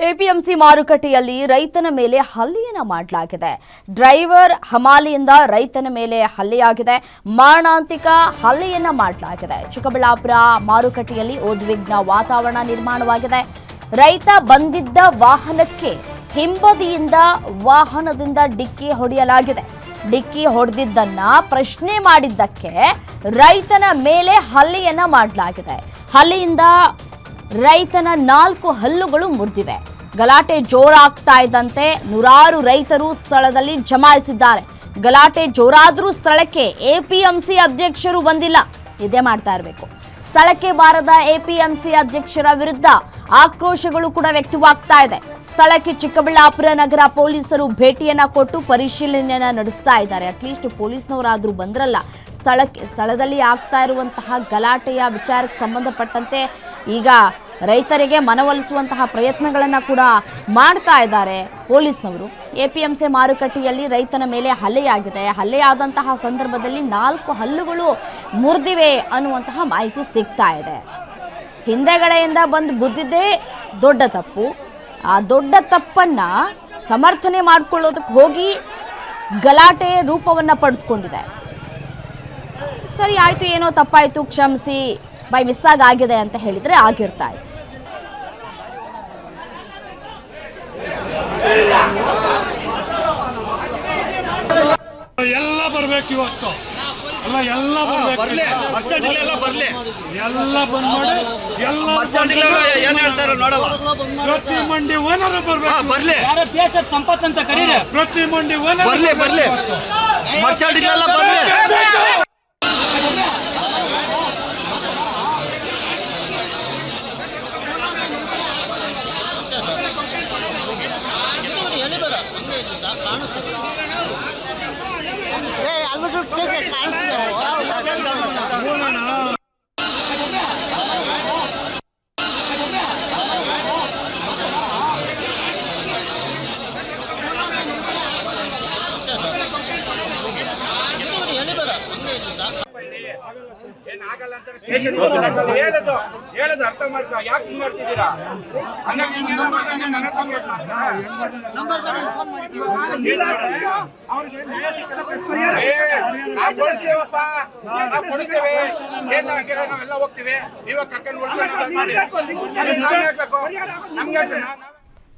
APMC ಮಾರುಕಟ್ಟೆಯಲ್ಲಿ ರೈತನ ಮೇಲೆ ಹಲ್ಲೆಯನ್ನ ಮಾಡಲಾಗಿದೆ. ಡ್ರೈವರ್ ಹಮಾಲಿಯಿಂದ ರೈತನ ಮೇಲೆ ಹಲ್ಲೆಯಾಗಿದೆ. ಮಾರಣಾಂತಿಕ ಹಲ್ಲೆಯನ್ನ ಮಾಡಲಾಗಿದೆ. ಚಿಕ್ಕಬಳ್ಳಾಪುರ ಮಾರುಕಟ್ಟೆಯಲ್ಲಿ ಉದ್ವಿಗ್ನ ವಾತಾವರಣ ನಿರ್ಮಾಣವಾಗಿದೆ. ರೈತ ಬಂದಿದ್ದ ವಾಹನಕ್ಕೆ ಹಿಂಬದಿಯಿಂದ ವಾಹನದಿಂದ ಡಿಕ್ಕಿ ಹೊಡೆಯಲಾಗಿದೆ. ಡಿಕ್ಕಿ ಹೊಡೆದಿದ್ದನ್ನ ಪ್ರಶ್ನೆ ಮಾಡಿದ್ದಕ್ಕೆ ರೈತನ ಮೇಲೆ ಹಲ್ಲೆಯನ್ನ ಮಾಡಲಾಗಿದೆ. ಹಲ್ಲೆಯಿಂದ ರೈತನ ನಾಲ್ಕು ಹಲ್ಲುಗಳು ಮುರಿದಿವೆ. ಗಲಾಟೆ ಜೋರಾಗ್ತಾ ಇದ್ದಂತೆ ನೂರಾರು ರೈತರು ಸ್ಥಳದಲ್ಲಿ ಜಮಾಯಿಸಿದ್ದಾರೆ. ಗಲಾಟೆ ಜೋರಾದರೂ ಸ್ಥಳಕ್ಕೆ ಎಪಿಎಂಸಿ ಅಧ್ಯಕ್ಷರು ಬಂದಿಲ್ಲ. ಇದೇ ಮಾಡ್ತಾ ಇರಬೇಕು. ಸ್ಥಳಕ್ಕೆ ಬಾರದ ಎಪಿಎಂಸಿ ಅಧ್ಯಕ್ಷರ ವಿರುದ್ಧ ಆಕ್ರೋಶಗಳು ಕೂಡ ವ್ಯಕ್ತವಾಗ್ತಾ ಇದೆ. ಸ್ಥಳಕ್ಕೆ ಚಿಕ್ಕಬಳ್ಳಾಪುರ ನಗರ ಪೊಲೀಸರು ಭೇಟಿಯನ್ನ ಕೊಟ್ಟು ಪರಿಶೀಲನೆಯನ್ನ ನಡೆಸ್ತಾ ಇದ್ದಾರೆ. ಅಟ್ಲೀಸ್ಟ್ ಪೊಲೀಸ್ನವರಾದ್ರೂ ಬಂದ್ರಲ್ಲ. ಸ್ಥಳಕ್ಕೆ ಸ್ಥಳದಲ್ಲಿ ಆಗ್ತಾ ಇರುವಂತಹ ಗಲಾಟೆಯ ವಿಚಾರಕ್ಕೆ ಸಂಬಂಧಪಟ್ಟಂತೆ ಈಗ ರೈತರಿಗೆ ಮನವೊಲಿಸುವಂತಹ ಪ್ರಯತ್ನಗಳನ್ನು ಕೂಡ ಮಾಡ್ತಾ ಇದ್ದಾರೆ ಪೊಲೀಸ್ನವರು. ಎ ಪಿ ಎಂ ಸಿ ಮಾರುಕಟ್ಟೆಯಲ್ಲಿ ರೈತನ ಮೇಲೆ ಹಲ್ಲೆಯಾಗಿದೆ. ಹಲ್ಲೆಯಾದಂತಹ ಸಂದರ್ಭದಲ್ಲಿ ನಾಲ್ಕು ಹಲ್ಲುಗಳು ಮುರಿದಿವೆ ಅನ್ನುವಂತಹ ಮಾಹಿತಿ ಸಿಗ್ತಾ ಇದೆ. ಹಿಂದೆಗಡೆಯಿಂದ ಬಂದು ಗುದ್ದಿದ್ದೇ ದೊಡ್ಡ ತಪ್ಪು. ಆ ದೊಡ್ಡ ತಪ್ಪನ್ನು ಸಮರ್ಥನೆ ಮಾಡಿಕೊಳ್ಳೋದಕ್ಕೆ ಹೋಗಿ ಗಲಾಟೆ ರೂಪವನ್ನು ಪಡೆದುಕೊಂಡಿದೆ. ಸರಿ, ಆಯಿತು, ಏನೋ ತಪ್ಪಾಯಿತು, ಕ್ಷಮಿಸಿ, ಬೈ ಮಿಸ್ಸಾಗಿ ಆಗಿದೆ ಅಂತ ಹೇಳಿದರೆ ಆಗಿರ್ತಾ ಇತ್ತು ಎಲ್ಲ ಬರ್ಬೇಕು ಇವತ್ತು. ಅಲ್ಲ ಎಲ್ಲ ಬರ್ಬೇಕು. ಎಲ್ಲ ಬಂದ್ ಮಾಡಿ ಎಲ್ಲ ಪ್ರತಿ ಮಂಡಿ ಓನರ್ ಬರ್ಬೇಕು. ಬರ್ಲಿ. ಸಂಪತ್ ಅಂತ ಕರೀರಿ. ಪ್ರತಿ ಮಂಡಿ ಓನರ್ ಬರ್ಲಿ ಹೇಳೋದು ಅರ್ಥ ಮಾಡ್ಕೊ ಯಾಕೆ ಹಿಂಗ್ ಮಾಡ್ತಿದ್ದೀರಾ ಹಂಗಾಗಿ ಹಾಕಿಲ್ಲ ನಾವೆಲ್ಲ ಹೋಗ್ತೀವಿ. ಇವಾಗ ಕರ್ಕೊಂಡು ನಮ್ಗೆ